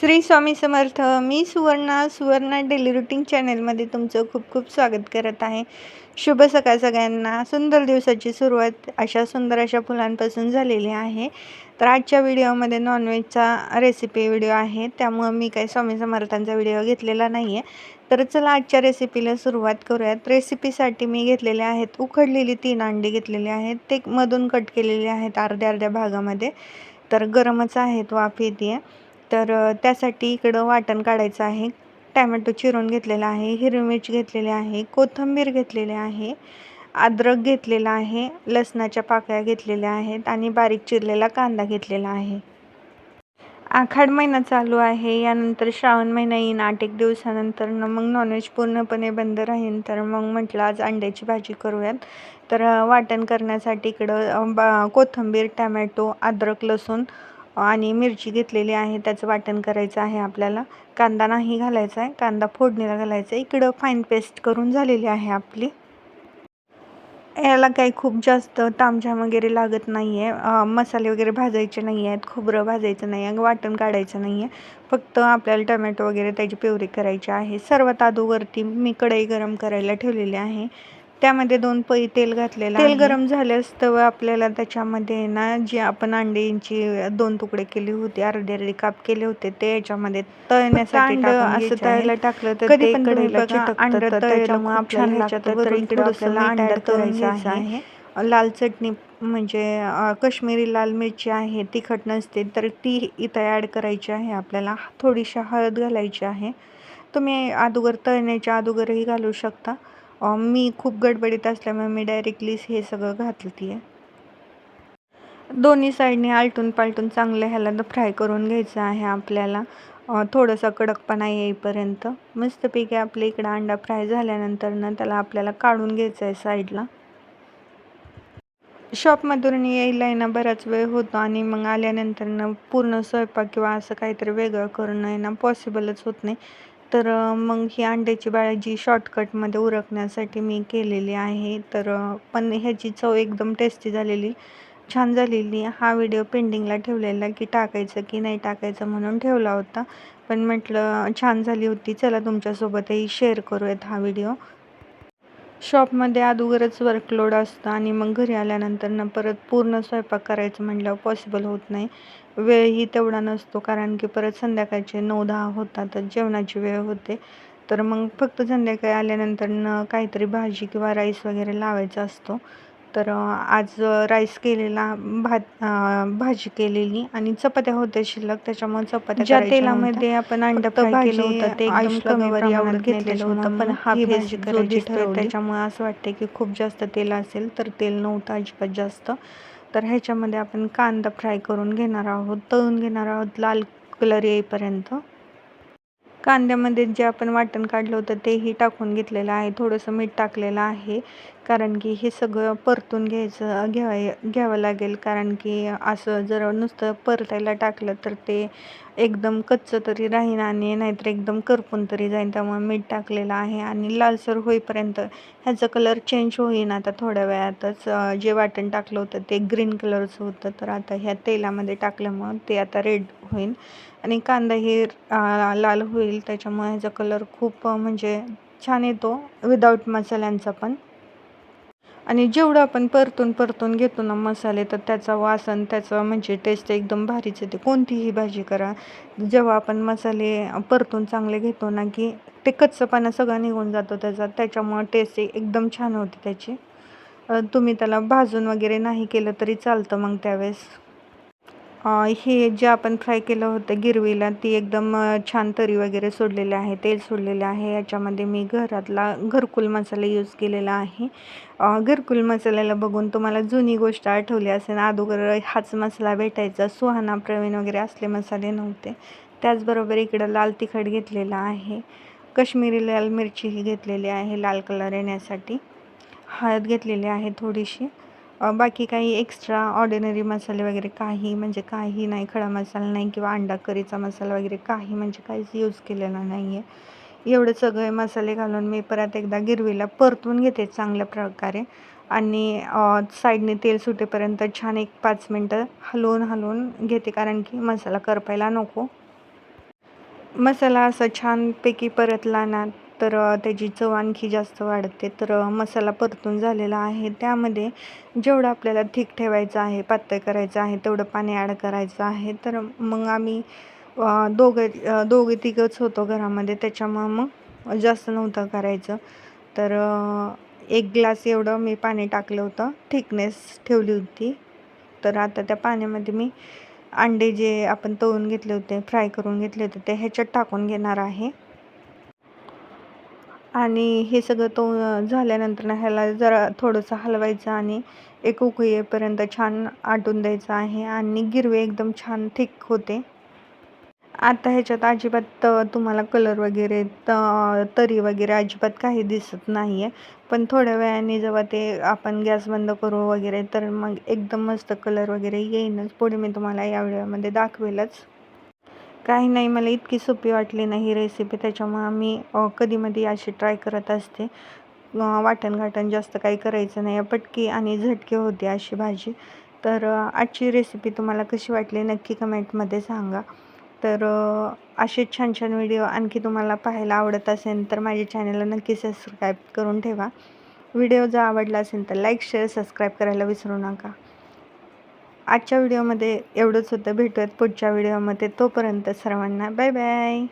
श्री स्वामी समर्थ मी Suvarna Suvarna daily routine चॅनलमध्ये तुमचं खूप खूप स्वागत करत आहे. शुभ सकाळ सगळ्यांना. सुंदर दिवसाची सुरुवात अशा सुंदर अशा फुलांपासून झालेली आहे. तर आजच्या व्हिडिओमध्ये नॉनव्हेजचा रेसिपी व्हिडिओ आहे. त्यामुळं मी काही स्वामी समर्थांचा व्हिडिओ घेतलेला नाही आहे तर चला आजच्या रेसिपीला सुरुवात करूयात. रेसिपीसाठी मी घेतलेले आहेत उकडलेली तीन अंडी घेतलेली आहेत. ते मधून कट केलेले आहेत अर्ध्या अर्ध्या भागामध्ये. तर गरमच आहेत वाफ येते तर त्यासाठी इकडं वाटण काढायचं आहे. टॅमॅटो चिरून घेतलेला आहे हिरवी मिरची घेतलेली आहे कोथिंबीर घेतलेली आहे अद्रक घेतलेला आहे लसणाच्या पाकळ्या घेतलेल्या आहेत आणि बारीक चिरलेला कांदा घेतलेला आहे. आखाड महिना चालू आहे यानंतर श्रावण महिना येईन आठ एक दिवसानंतर मग नॉनव्हेज पूर्णपणे बंद राहीन तर मग म्हटलं आज अंड्याची भाजी करूयात. तर वाटण करण्यासाठी इकडं बा कोथिंबीर टॅमॅटो अद्रक लसूण आणि मिरची घेतलेली आहे त्याचं वाटण करायचं आहे आपल्याला. कांदा नाही घालायचा आहे कांदा फोडणीला घालायचा आहे. इकडं फाईन पेस्ट करून झालेली आहे आपली. याला काही खूप जास्त तामझाम वगैरे लागत नाही आहे मसाले वगैरे भाजायचे नाही आहेत खोबरं भाजायचं नाही आहे वाटण काढायचं नाही आहे फक्त आपल्याला टमॅटो वगैरे त्याची प्युरी करायची आहे. सर्वात अगोदरती मी कढई गरम करायला ठेवलेली आहे. त्यामध्ये दोन पै तेल घातलेलं तेल गरम झाल्यास तर आपल्याला त्याच्यामध्ये ना जे आपण अंड्यांची दोन तुकडे केले होते अर्धे अर्धे काप केले होते ते याच्यामध्ये तळण्यासाठी असं तळायला टाकलं तर कधी पण अंड आपल्याला अंडा तळून आहे. लाल चटणी म्हणजे कश्मीरी लाल मिरची आहे तिखट नसते तर ती इथं ॲड करायची आहे. आपल्याला थोडीशी हळद घालायची आहे. तुम्ही अगोदर तळण्याच्या अगोदरही घालू शकता. मी खूप गडबडीत असल्यामुळे मी डायरेक्टली हे सगळं घातली आहे दोन्ही साईडने आलटून पालटून चांगलं ह्याला फ्राय करून घ्यायचं आहे आपल्याला. थोडंसं कडकपणा येईपर्यंत. मस्तपैकी आपल्या इकडं अंडा फ्राय झाल्यानंतर ना त्याला आपल्याला काढून घ्यायचं आहे साईडला शॉपमधून यायला आहे ना बराच वेळ होतो आणि मग आल्यानंतर ना पूर्ण स्वयंपाक किंवा असं काहीतरी वेगळं करणं आहे ना पॉसिबलच होत नाही. तर मग ही अंड्याची भाजी शॉर्टकटमध्ये उरकण्यासाठी मी केलेली आहे तर पण ह्याची चव एकदम टेस्टी झालेली छान झालेली. हा व्हिडिओ पेंडिंगला ठेवलेला की टाकायचं की नाही टाकायचं म्हणून ठेवला होता. पण म्हटलं छान झाली होती. चला तुमच्यासोबतही शेअर करूयात हा व्हिडिओ शॉपमध्ये अगोदरच वर्कलोड असतं आणि मग घरी आल्यानंतर ना परत पूर्ण स्वयंपाक करायचं म्हटल्यावर पॉसिबल होत नाही. वेळही तेवढा नसतो कारण की परत संध्याकाळचे नऊ दहा होतातच जेवणाची वेळ होते. तर मग फक्त संध्याकाळी आल्यानंतर न काहीतरी भाजी किंवा राईस वगैरे लावायचा असतो. तर आज राईस केलेला भात भाजी केलेली आणि चपात्या होत्या शिल्लक त्याच्यामुळे चपात्या ज्या तेलामध्ये आपण अंड फ्राय केलं होतं ते एकदम कमी प्रमाणात घेतलेलं होतं पण हा भाजी करायची ठरवली. त्याच्यामुळे असं वाटतं की खूप जास्त तेल असेल तर तेल नव्हतं अजिबात जास्त. तर ह्याच्यामध्ये आपण कांदा फ्राय करून घेणार आहोत तळून घेणार आहोत लाल कलर येईपर्यंत. कांद्यामध्ये जे आपण वाटण काढलं होतं तेही टाकून घेतलेलं आहे थोडंसं मीठ टाकलेलं आहे. कारण की हे सगळं परतून घ्यायचं घ्याय घ्यावं लागेल. कारण की असं जर नुसतं परतायला टाकलं तर ते एकदम कच्चं तरी राहीन आणि नाहीतर एकदम करपून तरी जाईन. त्यामुळे मीठ टाकलेलं आहे आणि लालसर होईपर्यंत ह्याचं कलर चेंज होईन आता थोड्या वेळातच. जे वाटण टाकलं होतं ते ग्रीन कलरचं होतं. तर आता ह्या तेलामध्ये टाकल्यामुळं ते आता रेड होईल आणि कांदा हे लाल होईल. त्याच्यामुळे ह्याचा कलर खूप म्हणजे छान येतो. विदाऊट मसाल्यांचा पण. आणि जेवढं आपण परतून परतून घेतो ना मसाले तर त्याचा वासन त्याचं म्हणजे टेस्ट एकदम भारीच येते. कोणतीही भाजी करा. जेव्हा आपण मसाले परतून चांगले घेतो ना की ते कच्चंपणा सगळं निघून जातो त्याचा त्याच्यामुळं टेस्ट एकदम छान होते त्याची. तुम्ही त्याला भाजून वगैरे नाही केलं तरी चालतं मग त्यावेळेस. हे जे आपण फ्राय केलं होतं गिरवीला ती एकदम छान तरी वगैरे सोडलेले आहे तेल सोडलेले आहे. याच्यामध्ये मी घरातला घरकुल मसाला यूज केलेला आहे. घरकुल मसाल्याला बघून तुम्हाला जुनी गोष्ट आठवली असेल. अगोदर हाच मसाला भेटायचा. सुहाना प्रवीण वगैरे असले मसाले नव्हते. त्याचबरोबर इकडं लाल तिखट घेतलेला आहे. कश्मीरी लाल मिरचीही घेतलेली आहे लाल कलर येण्यासाठी. हळद घेतलेली आहे थोडीशी. बाकी काही एक्स्ट्रा ऑर्डिनरी मसाले वगैरे काही म्हणजे काही नाही खडा मसाला नाही किंवा अंडा करीचा मसाला वगैरे काही म्हणजे काहीच यूज केलेला नाही आहे एवढे सगळे मसाले घालून मी परत एकदा गिरवीला परतून घेते चांगल्या प्रकारे. आणि साईडने तेल सुटेपर्यंत छान एक पाच मिनटं हलवून हलवून घेते कारण की मसाला करपायला नको. मसाला असा छानपैकी परतला ना तर त्याची चव आणखी जास्त वाढते. तर मसाला परतून झालेला आहे. त्यामध्ये जेवढं आपल्याला थिक ठेवायचं आहे पातळ करायचं आहे तेवढं पाणी ॲड करायचं आहे. तर मग आम्ही दोघं दोघे तिघंच होतो घरामध्ये. त्याच्यामुळं मग जास्त नव्हतं करायचं. तर एक ग्लास एवढं मी पाणी टाकलं होतं. थिकनेस ठेवली होती. तर आता त्या पाण्यामध्ये मी अंडे जे आपण तळून घेतले होते फ्राय करून घेतले होते ते ह्याच्यात टाकून घेणार आहे. आणि हे सगळं तो झाल्यानंतर ना ह्याला जरा थोडंसं हलवायचं आणि एक उकळी येईपर्यंत छान आटून द्यायचं आहे आणि गिरवे एकदम छान थिक होते. आता ह्याच्यात अजिबात तुम्हाला कलर वगैरे तरी वगैरे अजिबात काही दिसत नाही आहे पण थोड्या वेळाने जेव्हा ते आपण गॅस बंद करू वगैरे तर मग एकदम मस्त कलर वगैरे येईनच. पुढे मी तुम्हाला या व्हिडिओमध्ये दाखवेलच. काही नाही मला इतकी सोपी वाटली नाही ही रेसिपी त्याच्यामुळं मी कधीमध्ये अशी ट्राय करत असते. वाटणघाटण वाटण घाटण जास्त काही करायचं नाही. पटकी आणि झटकी होते अशी भाजी. तर आजची रेसिपी तुम्हाला कशी वाटली नक्की कमेंटमध्ये सांगा. तर असे छान छान व्हिडिओ आणखी तुम्हाला पाहायला आवडत असेल तर माझ्या चॅनलला नक्की सबस्क्राईब करून ठेवा. व्हिडिओ जर आवडला असेल तर लाईक शेअर सबस्क्राईब करायला विसरू नका. आजच्या व्हिडिओमध्ये एवढंच होतं. भेटूयात पुढच्या व्हिडिओमध्ये. तोपर्यंत सर्वांना बाय बाय.